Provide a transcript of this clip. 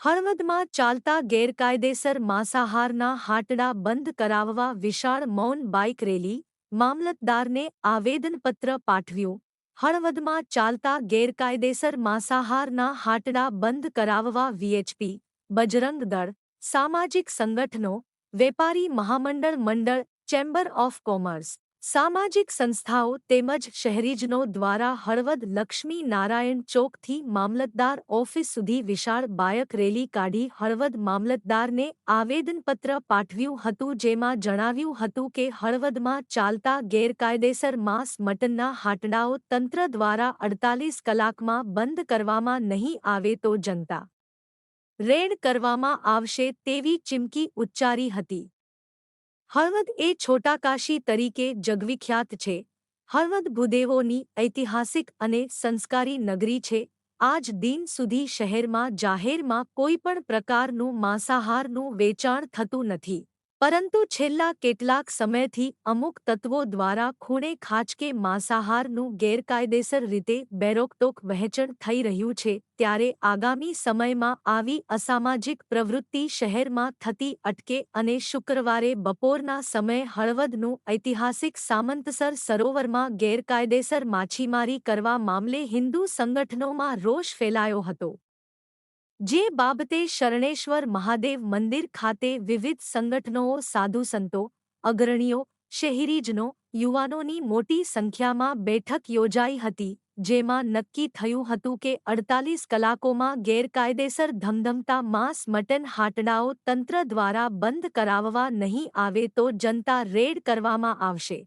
હળવદમાં ચાલતા ગેરકાયદેસર માંસાહારના હાટડા બંધ કરાવવા વિશાળ મૌન બાઇક રેલી, મામલતદારને આવેદનપત્ર પાઠવ્યું. હળવદમાં ચાલતા ગેરકાયદેસર માંસાહારના હાટડા બંધ કરાવવા વીએચપી, બજરંગ દળ, સામાજિક સંગઠનો, વેપારી મહામંડળ મંડળ, ચેમ્બર ઓફ કોમર્સ સામાજિક સંસ્થાઓ તેમજ શહેરીજનો દ્વારા હળવદ લક્ષ્મી નારાયણ ચોકથી મામલતદાર ઓફિસ સુધી વિશાળ બાયક રેલી કાઢી હળવદ મામલતદારને આવેદનપત્ર પાઠવ્યું હતું, જેમાં જણાવ્યું હતું કે હળવદમાં ચાલતા ગેરકાયદેસર માંસ મટનના હાટડાઓ તંત્ર દ્વારા અડતાલીસ કલાકમાં બંધ કરવામાં નહીં આવે તો જનતા રેડ કરવામાં આવશે તેવી ચીમકી ઉચ્ચારી હતી. હળવદ એ છોટાકાશી તરીકે જગવિખ્યાત છે. હળવદ ભૂદેવોની ઐતિહાસિક અને સંસ્કારી નગરી છે. આજ દિન સુધી શહેરમાં જાહેરમાં કોઈ પણ પ્રકારનું માંસાહારનું વેચાણ થતું નથી. પરંતુ છેલ્લા કેટલાક સમયથી અમુક તત્વો દ્વારા ખૂણે ખાચકે માંસાહારનું ગેરકાયદેસર રીતે બેરોકટોક વહેંચણ થઈ રહ્યું છે, ત્યારે આગામી સમયમાં આવી અસામાજિક પ્રવૃત્તિ શહેરમાં થતી અટકે અને શુક્રવારે બપોરના સમયે હળવદનું ઐતિહાસિક સામંતસર સરોવરમાં ગેરકાયદેસર માછીમારી કરવા મામલે હિન્દુ સંગઠનોમાં રોષ ફેલાયો હતો. જે બાબતે શરણેશ્વર મહાદેવ મંદિર ખાતે વિવિધ સંગઠનો, સાધુ સંતો, અગ્રણીઓ, શહેરીજનો, યુવાનોની મોટી સંખ્યામાં બેઠક યોજાઈ હતી, જેમાં નક્કી થયું હતું કે અડતાલીસ કલાકોમાં ગેરકાયદેસર ધમધમતા, માંસ મટન હાટડાઓ તંત્ર દ્વારા બંધ કરાવવા નહીં આવે તો જનતા રેડ કરવામાં આવશે.